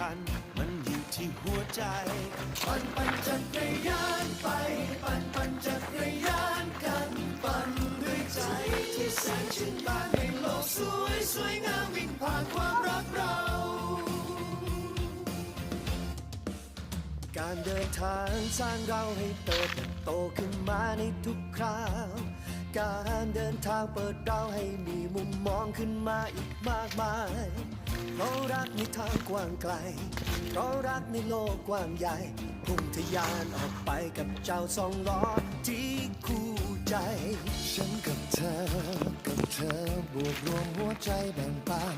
คัญ มันอยู่ที่หัวใจ ปั่นปั่นจักรยานไป ปั่นปั่นจักรยานกันปั่นด้วยใจที่แสนชื่นบานในโลกสวยสวยงามวิ่งผ่านความรักเรา การเดินทางสร้างเราให้เติบโตขึ้นมาในทุกคราว การเดินทางเปิดเราให้มีมุมมองขึ้นมาอีกมากมาย เพราะรักในทางกว้างไกล เพราะรักในโลกกว้างใหญ่พุ่งทะยานออกไปกับเจ้าสองล้อที่คู่ใจ ฉันกับเธอ กับเธอบวกรวมหัวใจแบ่งปัน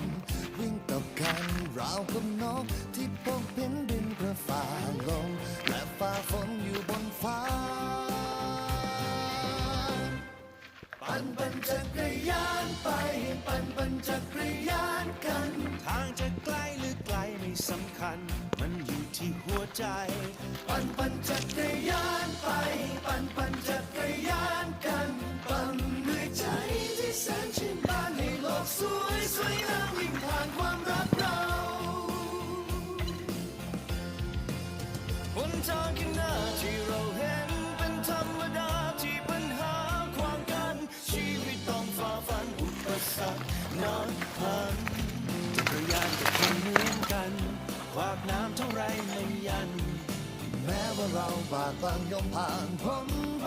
วิ่งตบกันราวกับนกที่พบเห็น ปั่นปั่นจักรยานไป ปั่นปั่นจักรยานกันปั่นด้วยใจที่แสนชื่นบานให้โลกสวยสวยงามวิ่งผ่านความรักเราคนทางข้างหน้ ว่าเราบากบังยอมผ่านพ้นไป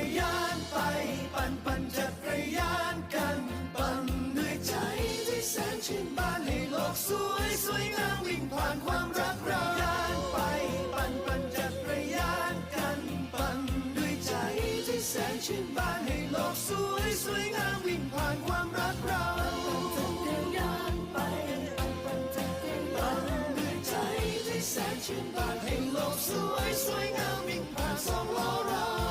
ปั่นปั่นจักรยานกันปั่นด้วยใจที่แสนชื่นบานให้โลกสวยสวยงามวิ่งผ่านความรักเรายานไปปั่นปั่นจักรยานกันปั่นด้วยใจที่แสนชื่นบานให้โลกสวยสวยงามวิ่งผ่านความรักเราจักรยานไปปั่นปั่นจักรยานด้วยใจที่แสนชื่นบานให้โลกสวยสวยงามวิ่งผ่านสองล้อเรา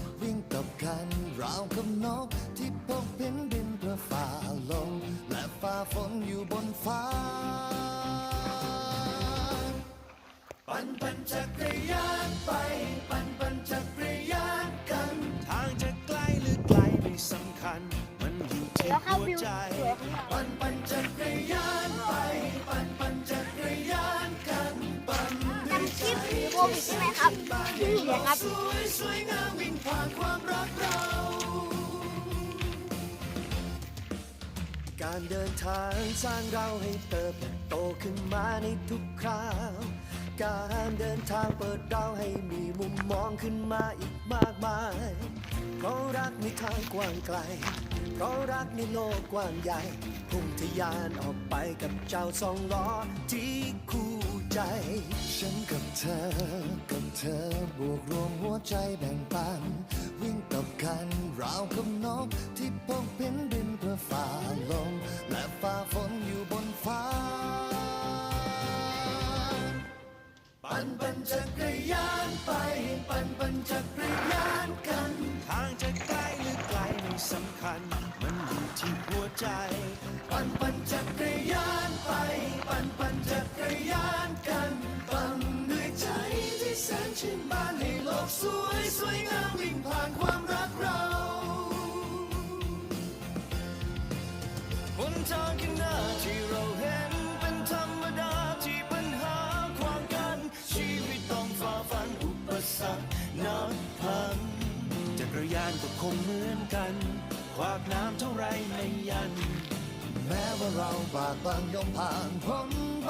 วิ่งตบกันราวกับนกที่พบเห็นดินเพื่อฝ่าลมและฝ่าฝนอยู่บนฟ้า ปั่นปั่นจักรยานไป ปั่นปั่นจักรยานกัน ทางจะใกล้หรือไกลไม่สำคัญ มันอยู่ที่แล้วเข้าหัววิวใจสวยข้างหลังปั่นปั่นจักรยานไปปั่น ช่ไหมครับพี่เหลืองครับการเดินทางสร้างเราให้เติบโตขึ้นมาในทุกคราว การเดินทางเปิดเราให้มีมุมมองขึ้นมาอีกมากมาย เพราะรักในทางกว้างไกล เพราะรักในโลกกว้างใหญ่ พุ่งทะยานออกไปกับเจ้าสองล้อที่คู่ใจ ฉันกับเธอ กับเธอบวกรวมหัวใจแบ่งปัน วิ่งกับกันราวกับนกที่พกพินบินเพื่อฝ่าลมและฝ่าฝนอยู่บนฟ้า ปั่นปั่นจักรยานไป ปั่นปั่นจัก ใจ ปั่นปั่นจักรยานไป ปั่นปั่นจักรยานกันปั่นด้วยใจที่แสนชื่นบานให้โลกสวยสวยงามวิ่งผ่านความรักเราหนทางข้างหน้าที่เราเห็นเป็นธรรมดาที่ปัญหาความกัน ชีวิตต้องฝ่าฟันอุปสรรคนับพันจักรยานก็คงเหมือน ขวากน้ำเท่าไรไม่ยัน แม้ว่าเราบากบั่นย่อมผ่านพ้นไป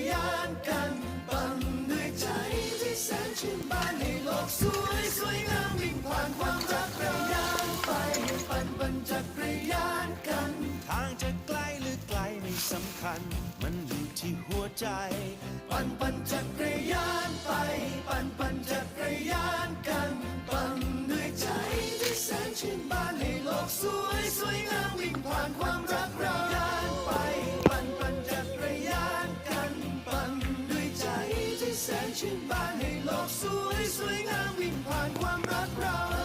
ชื่นบานให้โลกสวยสวยงามวิ่งผ่านความรักเราอ่ะ